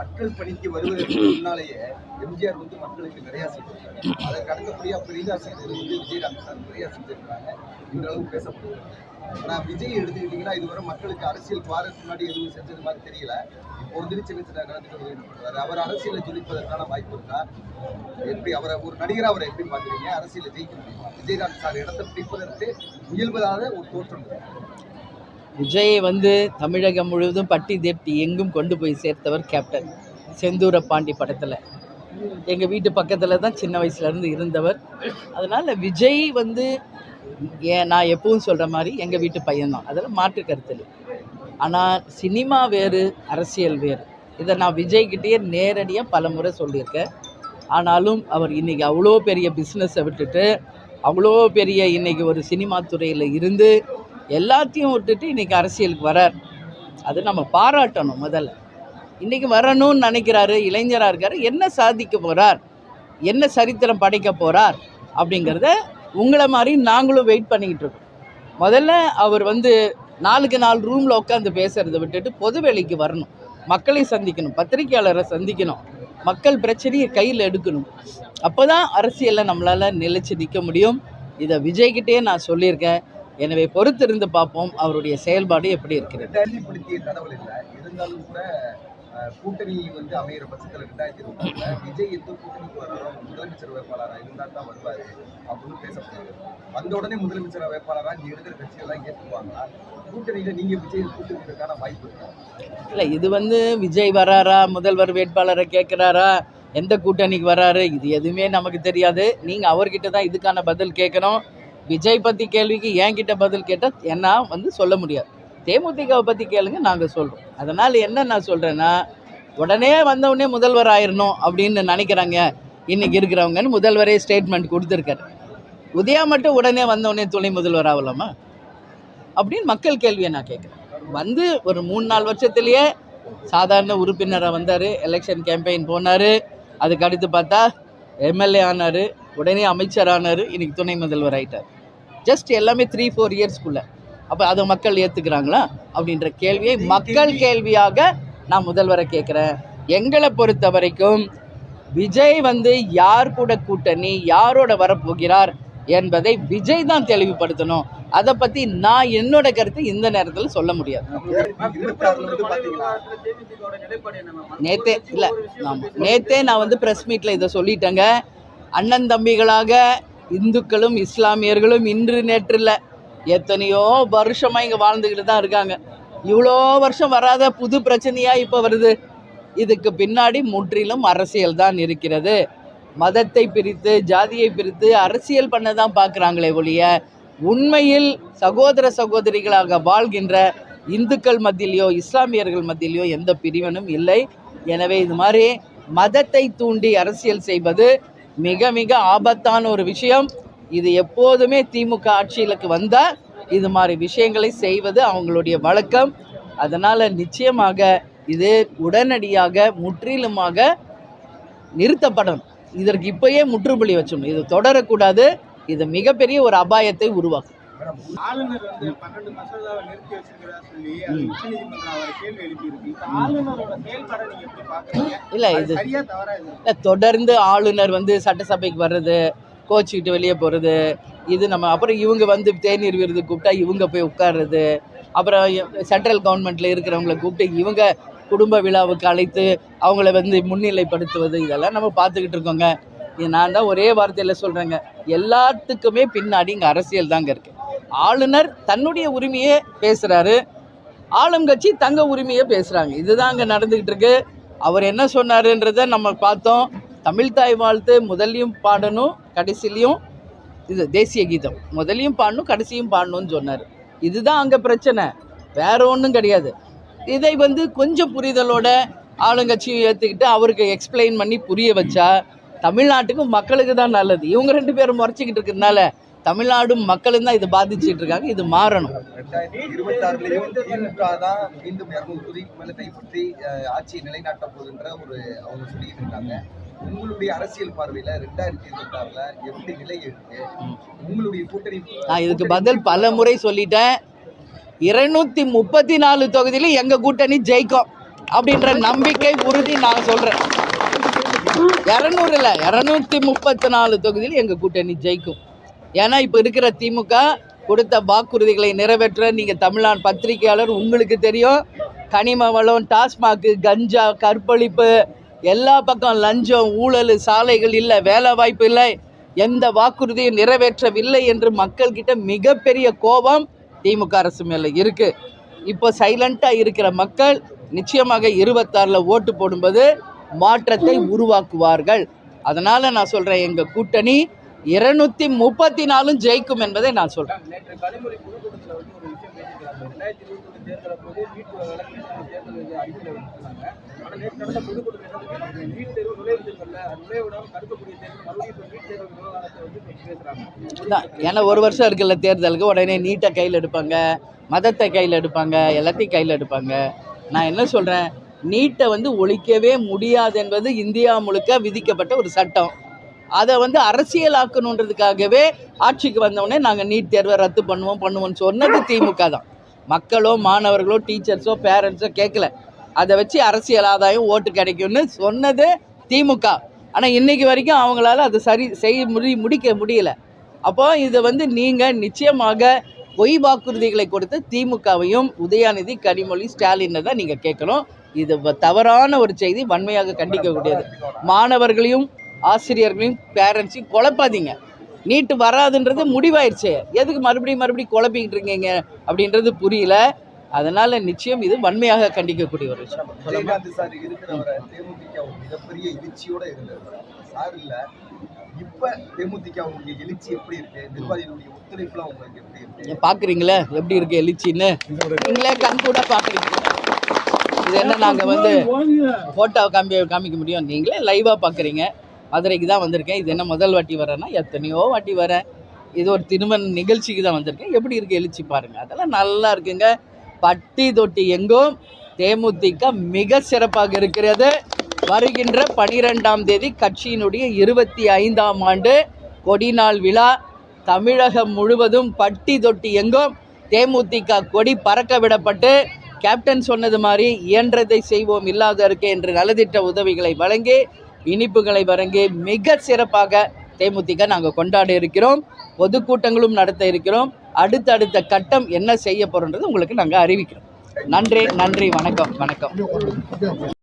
மக்கள் பணிக்கு வருவதற்கு முன்னாலேயே எம்ஜிஆர் வந்து மக்களுக்கு நிறைய செஞ்சிருக்காங்க அதை அடுத்தபடியா பெரிதா செய்தது வந்து விஜயகாந்த் சார் நிறைய செஞ்சிருக்காங்க. இந்த அளவுக்கு பேசப்படுது ஆனா விஜய் எடுத்துக்கிட்டீங்கன்னா இதுவரை மக்களுக்கு அரசியல் வாரத்துக்கு முன்னாடி எதுவும் செஞ்சது மாதிரி தெரியல. இப்போ வந்து சின்ன சின்ன கலந்துட்டு பண்ணுறாரு அவர் அரசியலை ஜொலிப்பதற்கான வாய்ப்பு இருக்கா? எப்படி அவரை ஒரு நடிகர் அவரை எப்படி பாக்குறீங்க அரசியலை ஜெயிக்க முடியுமா? விஜயகாந்த் சார் இடத்தை பிடிப்பதற்கு முயல்வதாக ஒரு தோற்றம் விஜயை வந்து தமிழகம் முழுவதும் பட்டி தேப்டி எங்கும் கொண்டு போய் சேர்த்தவர் கேப்டன் செந்தூர பாண்டி படத்தில். எங்கள் வீட்டு பக்கத்தில் தான் சின்ன வயசுலேருந்து இருந்தவர். அதனால் விஜய் வந்து ஏன் நான் எப்பவும் சொல்கிற மாதிரி எங்கள் வீட்டு பையன்தான் அதில் மாற்று கருத்து ஆனால் சினிமா வேறு அரசியல் வேறு. இதை நான் விஜய்கிட்டயே நேரடியாக பல முறை சொல்லியிருக்கேன். ஆனாலும் அவர் இன்றைக்கி அவ்வளோ பெரிய பிஸ்னஸை விட்டுட்டு அவ்வளோ பெரிய இன்றைக்கி ஒரு சினிமா துறையில் இருந்து எல்லாத்தையும் விட்டுட்டு இன்றைக்கி அரசியலுக்கு வரார். அது நம்ம பாராட்டணும் முதல்ல. இன்றைக்கி வரணும்னு நினைக்கிறாரு இளைஞராக இருக்கார் என்ன சாதிக்க போகிறார் என்ன சரித்திரம் படைக்க போகிறார் அப்படிங்கிறத உங்களை மாதிரி நாங்களும் வெயிட் பண்ணிக்கிட்டு இருக்கோம். முதல்ல அவர் வந்து நாளுக்கு நாலு ரூமில் உட்காந்து பேசுகிறத விட்டுட்டு பொது வேலைக்கு வரணும். மக்களை சந்திக்கணும் பத்திரிக்கையாளரை சந்திக்கணும் மக்கள் பிரச்சனையை கையில் எடுக்கணும். அப்போ தான் அரசியலில் நம்மளால் நிலச்சி நிற்க முடியும். இதை விஜய்கிட்டே நான் சொல்லியிருக்கேன். எனவே பொறுத்திருந்து பார்ப்போம் அவருடைய செயல்பாடு எப்படி இருக்கிறது. இருந்தாலும் கூட கூட்டணி வந்து அமையிற பட்சத்தில் ரெண்டாயிரத்தி இருபத்தாறுல விஜய் எந்த கூட்டணிக்கு வராரோ அவங்க முதலமைச்சர் வேட்பாளராக இருந்தால் தான் வருவாரு அப்படின்னு பேசப்படுது வந்த உடனே முதலமைச்சர் வேட்பாளராக இங்க இருக்கிற கட்சியெல்லாம் ஏற்றுக்குவாங்களா கூட்டணியில நீங்க விஜய் கூட்டணிக்கான வாய்ப்பு இருக்கா? இல்லை இது வந்து விஜய் வராரா முதல்வர் வேட்பாளரை கேட்குறாரா எந்த கூட்டணிக்கு வராரு இது எதுவுமே நமக்கு தெரியாது. நீங்கள் அவர்கிட்ட தான் இதுக்கான பதில் கேட்கணும். விஜய் பற்றி கேள்விக்கு என்கிட்ட பதில் கேட்டால் என்ன வந்து சொல்ல முடியாது. தேமுதிகவை பற்றி கேளுங்க நாங்கள் சொல்கிறோம் அதனால் என்ன நான் சொல்கிறேன்னா உடனே வந்தவுடனே முதல்வர் ஆயிடணும் அப்படின்னு நினைக்கிறாங்க. இன்றைக்கி இருக்கிறவங்கன்னு முதல்வரே ஸ்டேட்மெண்ட் கொடுத்துருக்காரு. உதயா மட்டும் உடனே வந்தவுடனே துணை முதல்வர் ஆகலாமா? அப்படின்னு மக்கள் கேள்வியை நான் கேட்குறேன். வந்து ஒரு மூணு நாலு வருஷத்துலேயே சாதாரண உறுப்பினராக வந்தார் எலெக்ஷன் கேம்பெயின் போனார். அதுக்கு அடுத்து பார்த்தா எம்எல்ஏ ஆனார். உடனே அமைச்சரானார் இன்னைக்கு துணை முதல்வர் ஆயிட்டார். ஜஸ்ட் எல்லாமே த்ரீ ஃபோர் இயர்ஸ்க்குள்ளே அப்போ அதை மக்கள் ஏற்றுக்கிறாங்களா அப்படின்ற கேள்வியை மக்கள் கேள்வியாக நான் முதல்வரை கேட்குறேன். எங்களை பொறுத்த வரைக்கும் விஜய் வந்து யார் கூட கூட்டணி யாரோட வரப்போகிறார் என்பதை விஜய் தான் தெளிவுபடுத்தணும். அதை பற்றி நான் என்னோட கருத்து இந்த நேரத்தில் சொல்ல முடியாது. நேத்தே இல்லை ஆமாம் நேத்தே நான் வந்து ப்ரெஸ் மீட்டில் இதை சொல்லிட்டேங்க. அண்ணன் தம்பிகளாக இந்துக்களும் இஸ்லாமியர்களும் இன்று நேற்று இல்லை எத்தனையோ வருஷமாக இங்கே வாழ்ந்துக்கிட்டு தான் இருக்காங்க. இவ்வளோ வருஷம் வராத புது பிரச்சனையாக இப்போ வருது. இதுக்கு பின்னாடி முற்றிலும் அரசியல் தான் இருக்கிறது. மதத்தை பிரித்து ஜாதியை பிரித்து அரசியல் பண்ண தான் பார்க்குறாங்களே ஒழிய உண்மையில் சகோதர சகோதரிகளாக வாழ்கின்ற இந்துக்கள் மத்தியிலையோ இஸ்லாமியர்கள் மத்தியிலையோ எந்த பிரிவனும் இல்லை. எனவே இது மாதிரி மதத்தை தூண்டி அரசியல் செய்வது மிக மிக ஆபத்தான ஒரு விஷயம். இது எப்போதுமே திமுக ஆட்சியிலுக்கு வந்தால் இது மாதிரி விஷயங்களை செய்வது அவங்களுடைய வழக்கம். அதனால் நிச்சயமாக இது உடனடியாக முற்றிலுமாக நிறுத்தப்படணும் இதற்கு இப்பயே முற்றுப்புள்ளி வச்சிடணும். இது தொடரக்கூடாது. இது மிகப்பெரிய ஒரு அபாயத்தை உருவாக்கும். ஆளுநர் வந்து பன்னெண்டு மசோதாவை நிறுத்தி வச்சிருக்கிறதா சொல்லி அது உச்சநீதிமன்றம் அவர் கேள்வி எழுப்பியிருக்கு. இந்த ஆளுநரோட செயல்பாடை நீங்க எப்படி பாக்குறீங்க? இல்லை அது இது சரியா தவறா இது இல்ல, தொடர்ந்து ஆளுநர் வந்து சட்டசபைக்கு வர்றது கோச்சிக்கிட்டு வெளியே போகிறது இது நம்ம அப்புறம் இவங்க வந்து தேநீர் விருது கூப்பிட்டா இவங்க போய் உட்கார்றது அப்புறம் சென்ட்ரல் கவர்மெண்ட்டில் இருக்கிறவங்கள கூப்பிட்டு இவங்க குடும்ப விழாவுக்கு அழைத்து அவங்கள வந்து முன்னிலைப்படுத்துவது இதெல்லாம் நம்ம பார்த்துக்கிட்டு இருக்கோங்க. இது நான் தான் ஒரே வார்த்தையில் சொல்கிறேங்க எல்லாத்துக்குமே பின்னாடி இங்கே அரசியல் தாங்க இருக்குது ஆளுநர் தன்னுடைய உரிமையே பேசுகிறாரு ஆளுங்கட்சி தங்க உரிமையை பேசுகிறாங்க இதுதான் அங்கே நடந்துக்கிட்டு இருக்கு. அவர் என்ன சொன்னாருன்றதை நம்ம பார்த்தோம். தமிழ் தாய் வாழ்த்து முதல்லையும் பாடணும் கடைசிலையும் இது தேசிய கீதம். முதலையும் பாடணும் கடைசியும் பாடணும்னு சொன்னார். இதுதான் அங்கே பிரச்சனை. வேற ஒன்றும் கிடையாது. இதை வந்து கொஞ்சம் புரிதலோட ஆளுங்கட்சியும் ஏற்றுக்கிட்டு அவருக்கு எக்ஸ்பிளைன் பண்ணி புரிய வச்சா தமிழ்நாட்டுக்கும் மக்களுக்கு தான் நல்லது. இவங்க ரெண்டு பேரும் முறைச்சிக்கிட்டு இருக்கிறதுனால தமிழ்நாடும் மக்களும் தான் இது பாதிச்சிட்டு இருக்காங்க. இது மாறணும். உங்களுடைய அரசியல் பார்வையில ரெண்டாயிரத்தி இருபத்தாறுல எப்படி நிலை இருக்கு? உங்களுடைய கூட்டணி நான் இதுக்கு பதில் பல முறை சொல்லிட்டேன். இருநூத்தி முப்பத்தி நாலு தொகுதியிலும் எங்கள் கூட்டணி ஜெயிக்கும் அப்படின்ற நம்பிக்கை உறுதி நான் சொல்கிறேன் இரநூறு இல்லை இரநூத்தி முப்பத்தி நாலு தொகுதியில் எங்கள் கூட்டணி ஜெயிக்கும். ஏன்னா இப்போ இருக்கிற திமுக கொடுத்த வாக்குறுதிகளை நிறைவேற்ற நீங்கள் தமிழ்நாடு பத்திரிகையாளர் உங்களுக்கு தெரியும். கனிம வளம் டாஸ்மாக்கு கஞ்சா கற்பழிப்பு எல்லா பக்கம் லஞ்சம் ஊழல் சாலைகள் இல்லை வேலை வாய்ப்பு இல்லை. எந்த வாக்குறுதியும் நிறைவேற்றவில்லை என்று மக்கள்கிட்ட மிகப்பெரிய கோபம் திமுக அரசு மேலே இருக்குது இப்போ சைலண்ட்டாக இருக்கிற மக்கள் நிச்சயமாக இருபத்தாறில் ஓட்டு போடும்போது மாற்றத்தை உருவாக்குவார்கள். அதனால் நான் சொல்கிறேன் எங்கள் கூட்டணி இருநூத்தி முப்பத்தி நாலும் ஜெயிக்கும் என்பதை நான் தான் ஏன்னா ஒரு வருஷம் இருக்குல்ல தேர்தலுக்கு உடனே நீட்டை கையில் எடுப்பாங்க மதத்தை கையில் எடுப்பாங்க எல்லாத்தையும் கையில் எடுப்பாங்க. நான் என்ன சொல்கிறேன் நீட்டை வந்து ஒழிக்கவே முடியாது என்பது இந்தியா முழுக்க விதிக்கப்பட்ட ஒரு சட்டம். அதை வந்து அரசியலாக்கணுன்றதுக்காகவே ஆட்சிக்கு வந்தவுடனே நாங்கள் நீட் தேர்வை ரத்து பண்ணுவோம் பண்ணுவோம்னு சொன்னது திமுக தான். மக்களோ மாணவர்களோ டீச்சர்ஸோ பேரண்ட்ஸோ கேட்கல. அதை வச்சு அரசியல் ஆதாயம் ஓட்டு கிடைக்கும்னு சொன்னது திமுக. ஆனால் இன்னைக்கு வரைக்கும் அவங்களால அதை சரி செய்ய முடி முடிக்க முடியல. அப்போ இதை வந்து நீங்கள் நிச்சயமாக பொய் வாக்குறுதிகளை கொடுத்து திமுகவையும் உதயாநிதி கனிமொழி ஸ்டாலினை தான் நீங்கள் கேட்கணும். இது தவறான ஒரு செய்தி வன்மையாக கண்டிக்கக்கூடியது. மாணவர்களையும் ஆசிரியர்களையும் பேரண்ட்ஸையும் குழப்பாதீங்க. நீட்டு வராதுன்றது முடிவாயிருச்சு. எதுக்கு மறுபடியும் மறுபடியும் குழப்பிக்கிட்டு இருக்கீங்க? அப்படின்றது புரியல. அதனால நிச்சயம் இது வன்மையாக கண்டிக்கக்கூடிய ஒரு விஷயம். எழுச்சி எப்படி இருக்கு? நிர்வாகிகளுடைய ஒத்துழைப்புலாம் உங்களுக்கு எப்படி இருக்கு? பார்க்குறீங்களே எப்படி இருக்கு எழுச்சின்னு? நீங்களே கண் கூட பார்க்குறீங்க இது என்ன நாங்கள் வந்து ஃபோட்டோ காமி காமிக்க முடியும்? நீங்களே லைவாக பார்க்குறீங்க மதுரைக்கு தான் வந்திருக்கேன். இது என்ன முதல் வாட்டி வரேன்னா எத்தனையோ வாட்டி வரேன். இது ஒரு திருமண நிகழ்ச்சிக்கு தான் வந்திருக்கேன். எப்படி இருக்கு எழுச்சி பாருங்கள் அதெல்லாம் நல்லா இருக்குங்க. பட்டி தொட்டி எங்கும் தேமுதிக மிக சிறப்பாக இருக்கிறது. வருகின்ற பனிரெண்டாம் தேதி கட்சியினுடைய இருபத்தி ஐந்தாம் ஆண்டு கொடிநாள் விழா. தமிழகம் முழுவதும் பட்டி தொட்டி எங்கும் தேமுதிக கொடி பறக்க விடப்பட்டு கேப்டன் சொன்னது மாதிரி இயன்றதை செய்வோம் இல்லாத இருக்கே என்று நலத்திட்ட உதவிகளை வழங்கி இனிப்புகளை வழங்கி மிக சிறப்பாக தேமுதிக நாங்கள் கொண்டாட இருக்கிறோம். பொதுக்கூட்டங்களும் நடத்த இருக்கிறோம். அடுத்தடுத்த கட்டம் என்ன செய்ய போகிறோன்றது உங்களுக்கு நாங்கள் அறிவிக்கிறோம். நன்றி நன்றி வணக்கம் வணக்கம்.